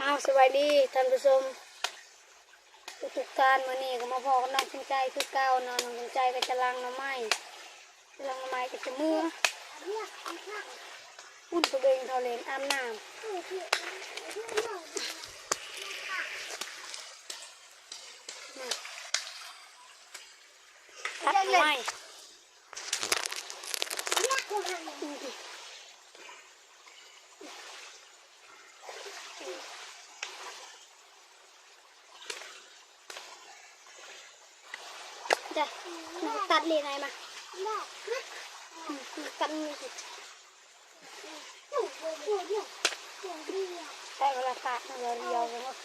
เอาสวัสดีท่านผู้ชมทุกทุกๆท่านวันนี้ก็มาพอกับน้องคุณใจคือเก้าเนอนน้องคุณใจก็จะล้างหน้ำไม้จะล้างหน้ำไม้ก็จะมืออุ่นตัวเองเขาเลนอาบน้ำมาตัดหน้ำไม้ ดูดิเรียนองตัดเลยนายมาตัดมือสิใช้เวลาตัดมันเรียวเลยเนาะ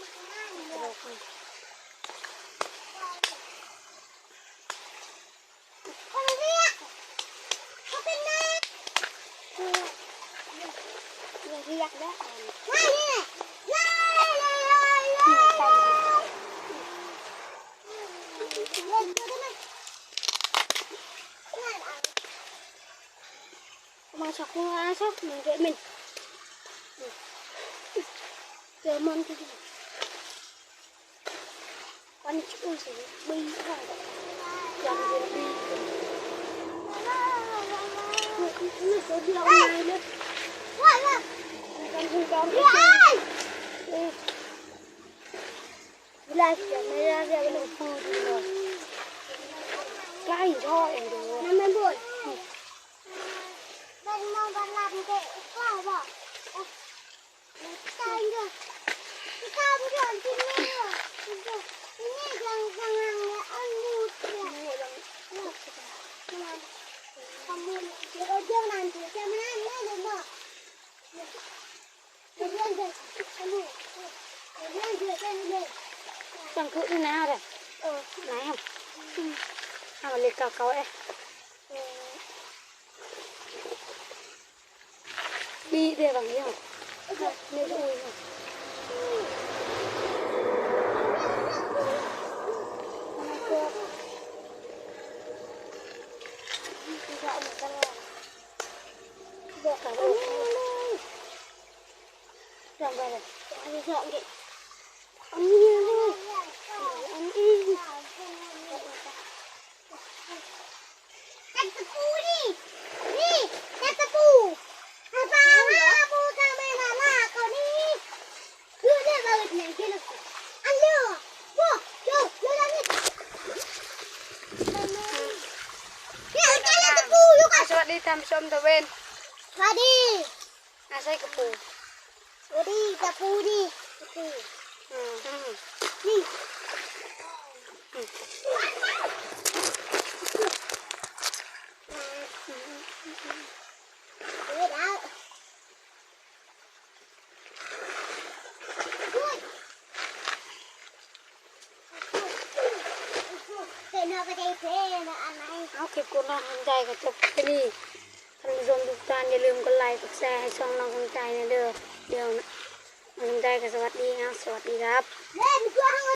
เรียกได้อ่านอืมใส่ มาช็อกมาช็อกเหมือนเกมันเจอมันที่วันช่วยสิบีค่ะยังเป็นบีนี่ตัวเดียวไง บอลลาบีเด็กก็บอกเออตายเถอะตายเถอะที่นี่เถอะที่นี่ยังยังไงอันดูเถอะเนาะเนาะทำมือเดี๋ยวเดี๋ยวนั่นเดี๋ยวแม่แม่เดี๋ยวบอกเดี๋ยวเดี๋ยวอันนี้ต้องคืออีน่าเลยไหนฮะเอามาเล็กเก่าๆเอ๊ bi về bằng nhau nếu vui Rộng rồi, rộng vậy. Ông nhiên. วัสดีท่านผู้ชมตะเวนสวัสดีอาใส่กระปูสวัสดีตะปูดิตะปูอืมอืมนี่เฮ้ยแล้ว เอะไรได้เพลงอะไรเอาคลิปกูน้องคนใจก็จบแค่นี่ท่านผู้ชมทุกท่านอย่าลืมกดไลค์กดแชร์ให้ช่องน้องคนใจนะเด้อเดี๋ยวนะน้องคนใจก็สวัสดีครับสวัสดีครับ